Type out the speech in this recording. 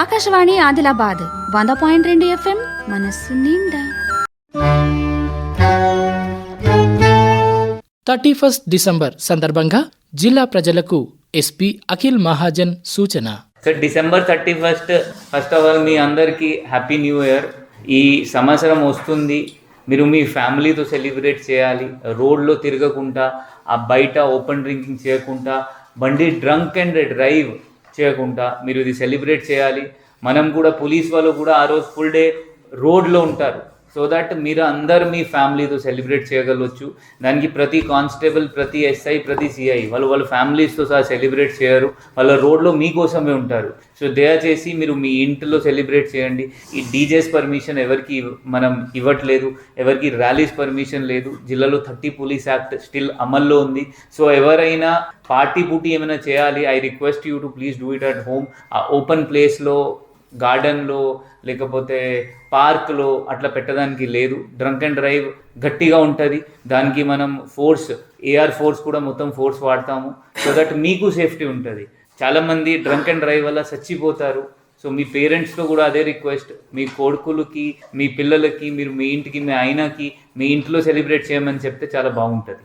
ఆకాశవాణి ఆదిలాబాద్ వంద పాయింట్ రెండు ఎఫ్ఎం మనస్సు నిండా. థర్టీ ఫస్ట్ డిసెంబర్ సందర్భంగా జిల్లా ప్రజలకు ఎస్పీ అఖిల్ మహాజన్ సూచన. So December thirty first first of all మీ అందరికీ హ్యాపీ న్యూ ఇయర్. ఈ సంవత్సరం వస్తుంది మీరు మీ ఫ్యామిలీతో సెలబ్రేట్ చేయాలి రోడ్లో తిరగకుండా ఆ బయట ఓపెన్ డ్రింకింగ్ చేయకుండా బండి డ్రంక్ అండ్ డ్రైవ్ చేయకుండా మీరు ఇది సెలబ్రేట్ చేయాలి. మనం కూడా పోలీస్ వాళ్ళు కూడా ఆ రోజు ఫుల్ డే రోడ్లో ఉంటారు. సో దట్ మీరు అందరు మీ ఫ్యామిలీతో సెలబ్రేట్ చేయగలవచ్చు. దానికి ప్రతి కానిస్టేబుల్ ప్రతి ఎస్ఐ ప్రతి సిఐ వాళ్ళు వాళ్ళ ఫ్యామిలీస్తో సహా సెలబ్రేట్ చేయరు. వాళ్ళ రోడ్లో మీకోసమే ఉంటారు. సో దయచేసి మీరు మీ ఇంట్లో సెలబ్రేట్ చేయండి. ఈ డీజేస్ పర్మిషన్ ఎవరికి మనం ఇవ్వట్లేదు. ఎవరికి ర్యాలీస్ పర్మిషన్ లేదు. జిల్లాలో థర్టీ పోలీస్ యాక్ట్ స్టిల్ అమల్లో ఉంది. సో ఎవరైనా పార్టీ పూటీ ఏమైనా చేయాలి I request you to please do it at home. ఆ ఓపెన్ ప్లేస్లో గార్డెన్లో లేకపోతే పార్క్లో అట్లా పెట్టడానికి లేదు. డ్రంక్ అండ్ డ్రైవ్ గట్టిగా ఉంటుంది. దానికి మనం ఫోర్స్ ఏఆర్ ఫోర్స్ కూడా మొత్తం ఫోర్స్ వాడతాము. సో దట్ మీకు సేఫ్టీ ఉంటుంది. చాలామంది డ్రంక్ అండ్ డ్రైవ్ వల్ల చచ్చిపోతారు. సో మీ పేరెంట్స్తో కూడా అదే రిక్వెస్ట్. మీ కొడుకులకి మీ పిల్లలకి మీరు మీ ఇంటికి మీ ఆయనకి మీ ఇంట్లో సెలబ్రేట్ చేయమని చెప్తే చాలా బాగుంటుంది.